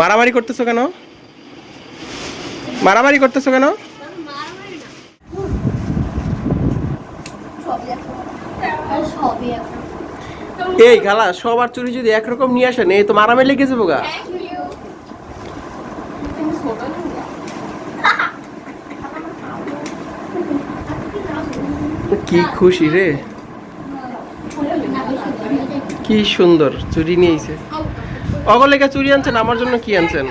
মারামারি করতেছো কেন? মারামারি করতেছো কেন? এই খালা, সবার চুরি যদি একরকম নিয়ে আসেন, এই তো মারামারি লেগে যাব গা। কি খুশি রে। কি সুন্দর, চুরি নিয়েছে অগলেকা চুরি আনছেন, আমার জন্য কি আনছেন?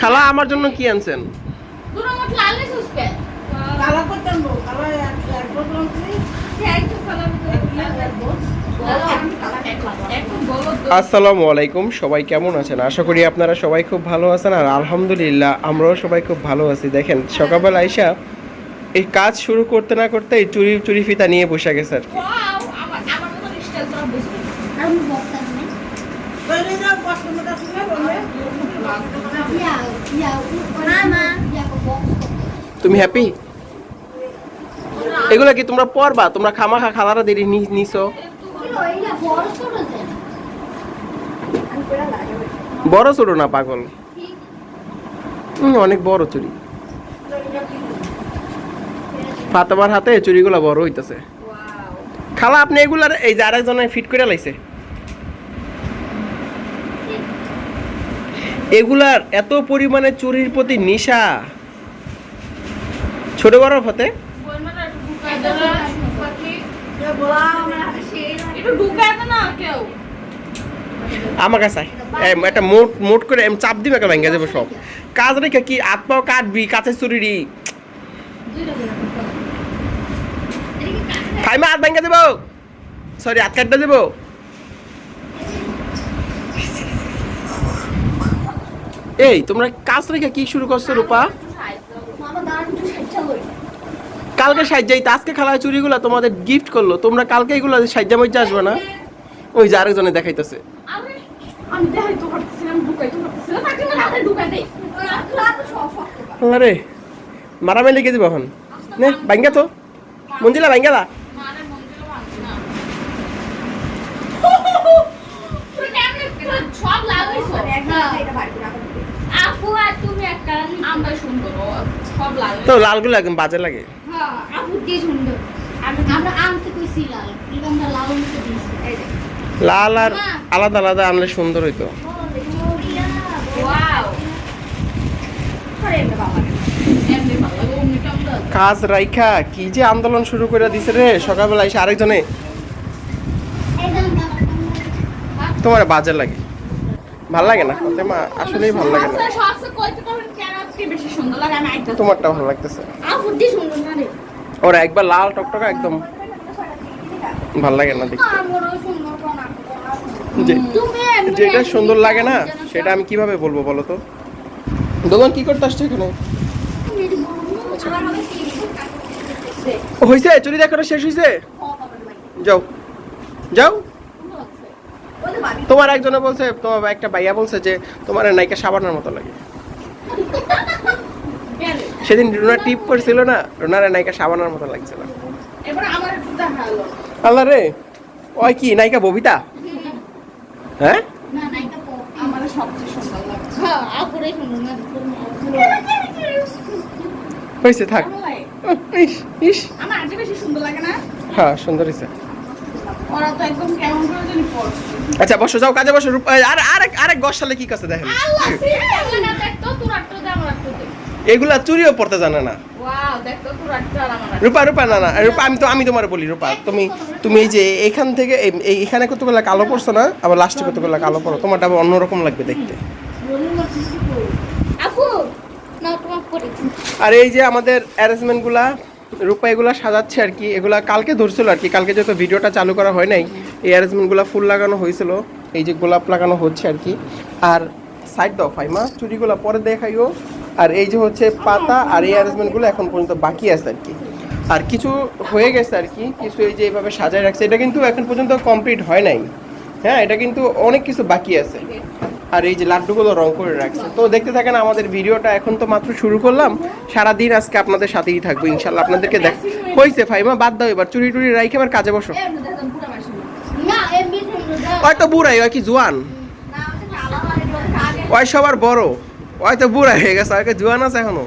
খালা, আমার জন্য কি আনছেন? আসসালামু আলাইকুম, সবাই কেমন আছেন? আশা করি আপনারা সবাই খুব ভালো আছেন, আর আলহামদুলিল্লাহ আমরাও সবাই খুব ভালো আছি। দেখেন, সকালবেলা আইসা এই কাজ শুরু করতে না করতেই চুরি চুরি ফিতা নিয়ে বসে গেছে আর কি। তুমি হ্যাপি এগুলো কি তোমরা পড়বা? তোমরা খামাখা খালারা দেরি নিছো? বড় ছোট না, পাগল? অনেক বড় চুরি। ফাতেমার হাতে চুরিগুলো বড় হইতেছে। খালা, আপনি এগুলার এই যে আরেকজনে ফিট করে লাইছে। এগুলার এত পরিমাণে চুরির প্রতি নিশা। ছোট বড় হতে আমার কাছে। একটা মোট মোট করে এম চাপ দিবে একটা ভেঙে যাবে সব? কাজ রেখে কি হাত পাও কাটবি, কাছে চুরিরি? ফাইমা হাত ভেঙে দেবো সরি হাত কাটতে দেবো এই, তোমরা কাজ রেখে কি শুরু করছ, রূপা? কালকে সাজ্জাই আজকে খেলায় চুরিগুলো তোমাদের গিফট করল। তোমরা কালকে এগুলো সাজ্জা মধ্যে আসবে না? ওই যে আরেকজনে দেখাইতেছে। আরে, মারামারি লেগে যাব এখন। নে, ভাঙ্গা তো। মঞ্জিলা, ভাঙ্গা দা মানে মন্দিরে ভাঙছি না তুই কেমনে সব লাগাইছো আপু আর তুমি একটা আমরা সুন্দর ও সব লাগাই তো লাল লালগুলো একদম বাজে লাগে। লাল আর আলাদা আলাদা আনলে সুন্দর হইতো। কাজ রাইখা, কি যে আন্দোলন শুরু করে দিছে রে, সকালবেলা এসে আরেকজনে। তোমার বাজে লাগে। ভালো লাগে না? ফাতেমা আসলেই ভালো লাগে না আচ্ছা, সবচেয়ে কইতে পারেন কেন আজকে বেশি সুন্দর লাগে আমি আইতে তোমারটা ভালো লাগতেছে। আপু কি সুন্দর না রে। ওরা একবার লাল টকটকা একদম ভালো লাগে না দেখতে। যেটা সুন্দর লাগে না সেটা আমি কীভাবে বলব বলো তো? দোকান কি করতে আসছো এখানে? ও, হইছে চুরি দেখানো শেষ হইছে? যাও। যাও। তোমার একজনে বলছে তোমার একটা ভাইয়া বলছে যে তোমার নায়িকা সাবানের মতো লাগে। সেদিন রুনা টিপ করছিল না রুনার নায়িকা সাবানের মতো লাগছিল। আল্লাহ রে ওই কি নায়িকা ববিতা? হ্যাঁ? লাগে হ্যাঁ হয়েছে থাক। ইস ইস। আমার বেশি সুন্দর লাগে না? হ্যাঁ সুন্দর হয়েছে আচ্ছা বসো যাও কাজে বসো আর আরেক আরেক গস সালে কি কাছে দেখেন? এগুলা চুরিও পড়তে জানে না। রূপা রূপা না না রূপা আমি তো আমি তোমার বলি রূপা তুমি তুমি এই যে এখান থেকে এখানে কতগুলো কালো পড়ছো না আবার লাস্টে কতগুলো কালো পড়ো তোমারটা আবার অন্যরকম লাগবে দেখতে। আর এই যে আমাদের অ্যারেঞ্জমেন্টগুলা রূপা এগুলা সাজাচ্ছে আর কি এগুলা কালকে ধরছিল আর কি কালকে যত ভিডিওটা চালু করা হয় নাই এই অ্যারেঞ্জমেন্টগুলো ফুল লাগানো হয়েছিল এই যে গোলাপ লাগানো হচ্ছে আর কি। আর সাইড দাও ফাইমা চুড়িগুলো পরে দেখাইও। আর এই যে হচ্ছে পাতা আর এই অ্যারেঞ্জমেন্টগুলো এখন পর্যন্ত বাকি আছে আর কি। আর কিছু হয়ে গেছে আর কি, কিছু এই যে এইভাবে সাজায় রাখছে, এটা কিন্তু এখন পর্যন্ত কমপ্লিট হয় নাই। হ্যাঁ এটা কিন্তু অনেক কিছু বাকি আছে। আর এই যে লাড্ডুগুলো রং করে রাখছে। তো দেখতে থাকেন আমাদের ভিডিওটা এখন তো মাত্র শুরু করলাম। সারা দিন আজকে আপনাদের সাথেই থাকব ইনশাল্লাহ আপনাদেরকে দেখ হয়েছে ফাইমা বাদ দাও এবার, চুরি টুরি রাইখে এবার কাজে বসো। ওই তো বুড়াই, ওই কি জোয়ান? ওই সবার বড়। ওই তো বুড়া হয়ে গেছে ওকে জুয়ান আছে এখনও?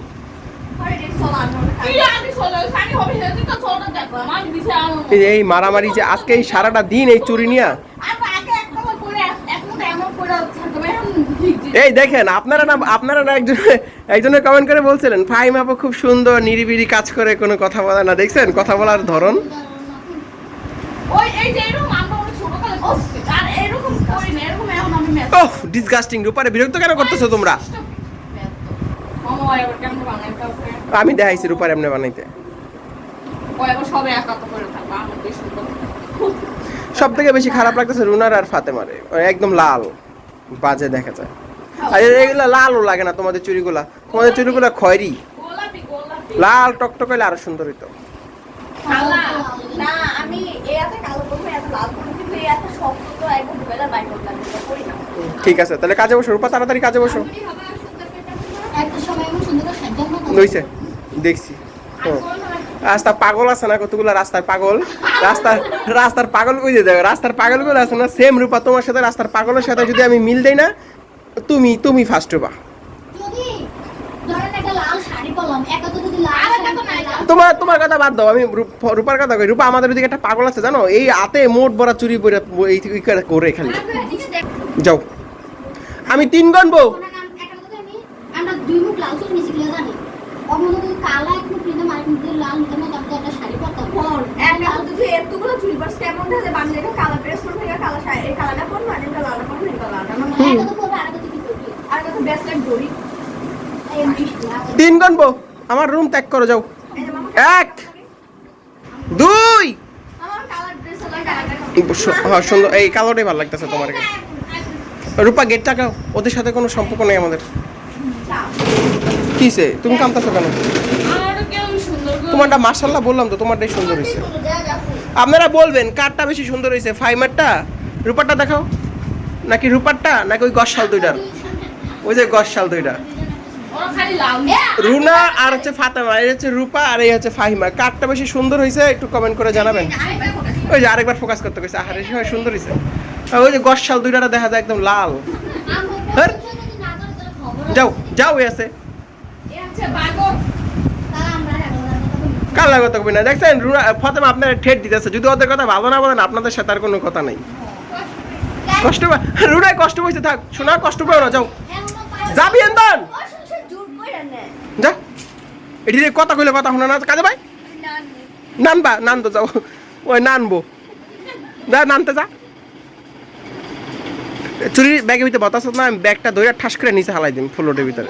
এই মারামারি যে আজকে এই সারাটা দিন এই চুরি নিয়ে? আগে এই দেখেন, আপনারা না আপনারা না একজন একজনের কমেন্ট করে বলছিলেন ফাইম আপু খুব সুন্দর নিরিবিরি কাজ করে, কোনো কথা বলে না, দেখছেন? কথা বলার ধরন। না ডিসগাস্টিং রূপারে বিরক্ত কেন করতেছো তোমরা মামা এবার কেমন বানাইতে হবে আমি দেখাইছি রূপার এমনি বানাইতে। সবে থেকে বেশি খারাপ লাগতেছে রুনার আর ফাতেমারে। একদম লাল বাজে দেখা যায়। আর এগুলা লালও লাগে না তোমাদের চুরিগুলা তোমাদের চুরিগুলা খয়েরি। লাল টকটক হইলে আরও সুন্দর হইতো। ঠিক আছে তাহলে কাজে বসো রূপা তাড়াতাড়ি কাজে বসো। লইছে দেখছি। হুম। রাস্তার পাগল আছে না কতগুলো রাস্তার পাগল? রাস্তার রাস্তার পাগল কই দিয়ে দেবে রাস্তার পাগলগুলো আছে না? সেম রূপা তোমার সাথে রাস্তার পাগলের সাথে যদি আমি মিল দেই না তুমি তুমি ফার্স্ট হবা। তোমার তোমার কথা বাদ দাও আমি রূপ- রূপার কথা কই। রূপা আমাদের ওদিকে একটা পাগল আছে জানো? এই হাতে মোট বড়া চুরি করে এই এই করে করে খালি যাও। আমি তিন গনবো ওনার নাম একটা কথা আমি আমরা দুই মুখ লাল চুল মিশে গেলে জানি। কালা এক মুখ নিতাম আর এক মুখ দিয়ে লাল নিতাম না তারপরে একটা শাড়ি পরতাম পর একটা হতো যে এতগুলো চুল বাস কেমন থাকে বাংলা এটা কালো ড্রেস এটা কালো শাড়ি এই এটা লালটা পরবো এটা লালটা মানে একটা তো আর একটা কি করবি আর কত তিন আমার রুম ত্যাগ করো যাও। এক দুই। হ্যাঁ সুন্দর এই কালোটাই ভালো লাগতেছে তোমার। রূপা গেটটা কাও ওদের সাথে কোনো সম্পর্ক নেই আমাদের। কিসে তুমি কামতাছো কেন? তোমারটা মার্শাল্লাহ বললাম তো তোমারটাই সুন্দর হয়েছে আপনারা বলবেন কারটা বেশি সুন্দর হয়েছে ফাইমারটা? রূপারটা দেখাও। নাকি রূপারটা নাকি ওই গসাল দুইটার? ওই যে গসাল দুইটা। রুনা আর হচ্ছে ফাতেমা এই হচ্ছে রূপা আর এই হচ্ছে ফাহিমা। কারটা বেশি সুন্দর হয়েছে একটু কমেন্ট করে জানাবেন। ওই যে আরেকবার ফোকাস করতে কইছে আহারে সুন্দর হয়েছে ওই যে গসাল দুইটাটা দেখা যায় একদম লাল। হ্যাঁ? যাও যাও আছে। কার লাগে কথা কবি না। দেখছেন রুনা ফাতেমা আপনার ঠেট দিতেছে। যদি ওদের কথা ভালো না বলেন আপনাদের সাথে আর কোনো কথা নাই। কষ্ট পা- রুনায় কষ্ট হয়েছে থাক। শোনা কষ্ট পাও না যাও। যাবি এন্দন যা। এটি কথা কইলে কথা শোনা না। কাজে ভাই? নানবা। নান তো যাও। ওই নানবো। যা নানতে যা। চুরি ব্যাগের ভিতরে বাতাস না, আমি ব্যাগটা ধরে ঠাস করে নিচে হালাই দিন ফ্লোটের ভিতরে।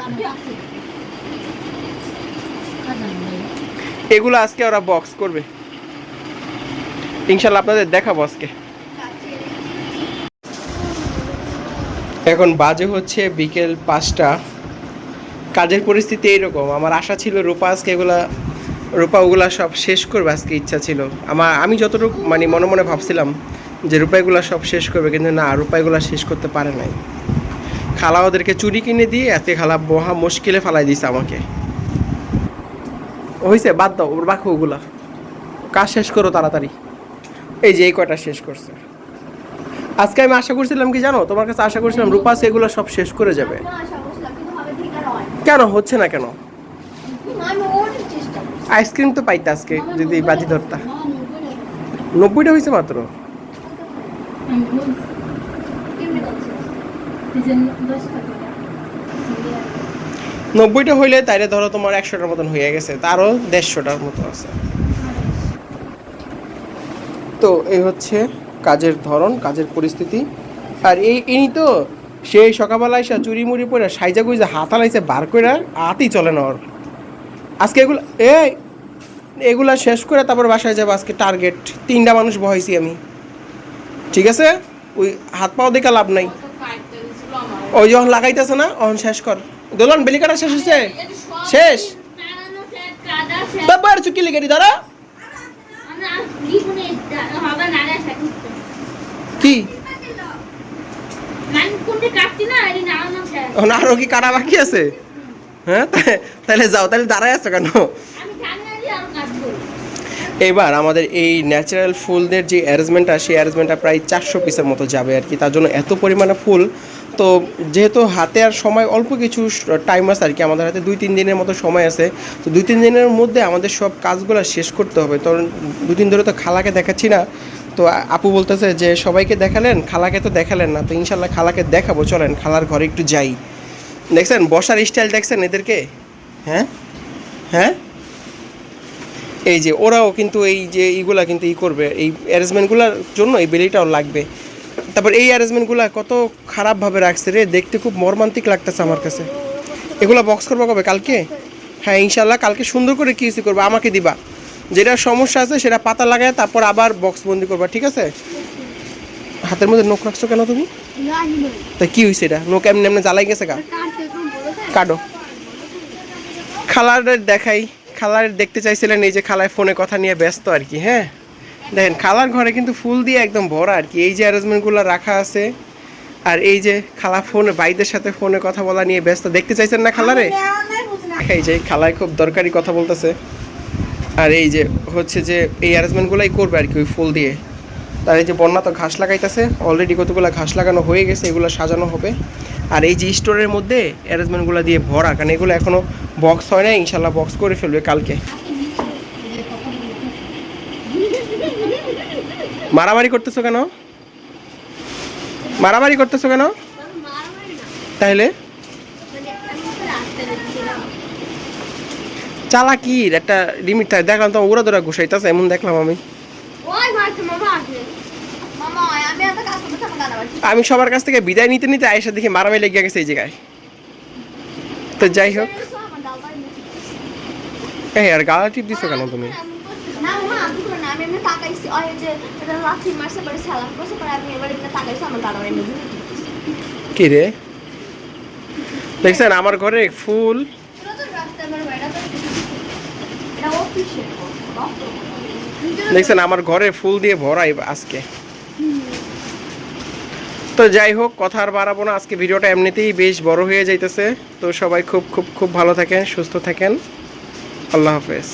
এগুলো আজকে ওরা বক্স করবে। ইনশাল্লাহ আপনাদের দেখাবো আজকে। এখন বাজে হচ্ছে বিকেল পাঁচটা। কাজের পরিস্থিতি এইরকম। আমার আশা ছিল রূপা আজকে এগুলা রূপা ওগুলা সব শেষ করবে আজকে ইচ্ছা ছিল। আমার আমি যতটুকু মানে মনে মনে ভাবছিলাম যে রূপা এগুলা সব শেষ করবে কিন্তু না রূপা এগুলা শেষ করতে পারে নাই। খালা ওদেরকে চুরি কিনে দিয়ে আজকে খালা মহা মুশকিলে ফালাই দিছে আমাকে। হয়েছে বাদ দাও ওর বাকি ওগুলা। কাজ শেষ করো তাড়াতাড়ি। এই যে এই কয়টা শেষ করছে। আজকে আমি আশা করছিলাম কি জানো? তোমার কাছে আশা করছিলাম রূপা এগুলো সব শেষ করে যাবে। কেন? হচ্ছে না কেন? আইসক্রিম তো পাইতে আজকে যদি বাজি ধরতা। নব্বইটা হয়েছে মাত্র? নব্বইটা হইলে তাইলে ধরো তোমার একশোটার মতন হয়ে গেছে তারও দেড়শোটার মতো আছে। তো এই হচ্ছে কাজের ধরন, কাজের পরিস্থিতি। আর এই, ইনি তো সেই সকালবেলা এসে চুরি মুড়ি পরে সাইজা গুইজা হাত হালাইছে বার করে হাতই চলে না ওর। আজকে এগুলো, এই, এগুলা শেষ করে তারপর বাসায় যাব, আজকে টার্গেট তিনটা মানুষ বহাইছি আমি। ঠিক আছে? ওই হাত পাও দেখে লাভ নাই। ওই যখন লাগাইতেছে না অন শেষ কর। দোলন, বেলি কাটা শেষ হচ্ছে শেষ? তারপর চুকি লেগে দাঁড়া। কি? আরও কি কাটা বাকি আছে? হ্যাঁ? তাহলে যাও তাহলে দাঁড়ায় আছো কেন? এবার আমাদের এই ন্যাচারাল ফুলদের যে অ্যারেঞ্জমেন্টটা সেই অ্যারেঞ্জমেন্টটা প্রায় চারশো পিসের মতো যাবে আর কি। তার জন্য এত পরিমাণে ফুল। তো যেহেতু হাতে আর সময় অল্প কিছু টাইম আছে আর কি, আমাদের হাতে দুই তিন দিনের মতো সময় আছে, তো দুই তিন দিনের মধ্যে আমাদের সব কাজগুলো শেষ করতে হবে। তো দুই দিন ধরে তো খালাকে দেখাচ্ছি না। তো আপু বলতেছে যে, সবাইকে দেখালেন? খালাকে তো দেখালেন না। তো ইনশাল্লাহ খালাকে দেখাবো। চলেন, খালার ঘরে একটু যাই। দেখছেন, বসার স্টাইল দেখছেন এদেরকে? হ্যাঁ? হ্যাঁ? এই যে ওরাও কিন্তু এই যে এইগুলা কিন্তু ই করবে এই অ্যারেঞ্জমেন্টগুলোর জন্য এই বেলিটাও লাগবে। তারপর এই অ্যারেঞ্জমেন্টগুলো কত খারাপভাবে রাখছে রে দেখতে খুব মর্মান্তিক লাগতেছে আমার কাছে। এগুলো বক্স করব কবে কালকে? হ্যাঁ ইনশাল্লাহ কালকে সুন্দর করে কিউসি করব আমাকে দিবা। যেটা সমস্যা আছে সেটা পাতা লাগায় তারপর আবার বক্স বন্দি করবা ঠিক আছে? হাতের মধ্যে নোখ রাখছো কেন তুমি? তা কি হয়েছে এটা? নোখ এমনি এমনি জ্বালাই গেছে গা? কাটো। খালারের দেখাই। খালার দেখতে চাইছিলেন এই যে খালায় ফোনে কথা নিয়ে ব্যস্ত আর কি হ্যাঁ? দেখেন খালার ঘরে কিন্তু ফুল দিয়ে একদম ভরা আর কি। এই যে অ্যারেঞ্জমেন্টগুলো রাখা আছে আর এই যে খালা ফোনে বাইদের সাথে ফোনে কথা বলা নিয়ে ব্যস্ত। দেখতে চাইছেন না খালারে? এই যে খালায় খুব দরকারি কথা বলতেছে। আর এই যে হচ্ছে যে এই অ্যারেঞ্জমেন্টগুলোই করবে আর কি ওই ফুল দিয়ে। তার এই যে বন্যা তো ঘাস লাগাইতেছে অলরেডি কতগুলো ঘাস লাগানো হয়ে গেছে, এগুলো সাজানো হবে। আর এই যে স্টোরের মধ্যে অ্যারেঞ্জমেন্টগুলো দিয়ে ভরা, কারণ এগুলো এখনও বক্স হয় না ইনশাল্লাহ বক্স করে ফেলবে কালকে। মারামারি করতেছো কেন? মারামারি করতেছো কেন? তাহলে? চালাকির একটা লিমিট থাকে। দেখলাম তো ওরা ধরা ঘুষাইতেছে, এমন দেখলাম আমি ওই মারছে মামা আসবে মামা আমি সবার কাছ থেকে বিদায় নিতে নিতে আয়েশা দেখি মারামারি লেগে গেছে এই জায়গায়। তো যাই হোক। এই আর গালা টিপ দিছো কেন তুমি? কি রে? দেখছেন আমার ঘরে ফুল। দেখছেন আমার ঘরে ফুল দিয়ে ভরাই আজকে। তো যাই হোক, কথা আর বাড়াবো না। আজকে ভিডিওটা এমনিতেই বেশ বড় হয়ে যাইতেছে। তো সবাই খুব খুব খুব ভালো থাকেন, সুস্থ থাকেন। আল্লাহ হাফেজ।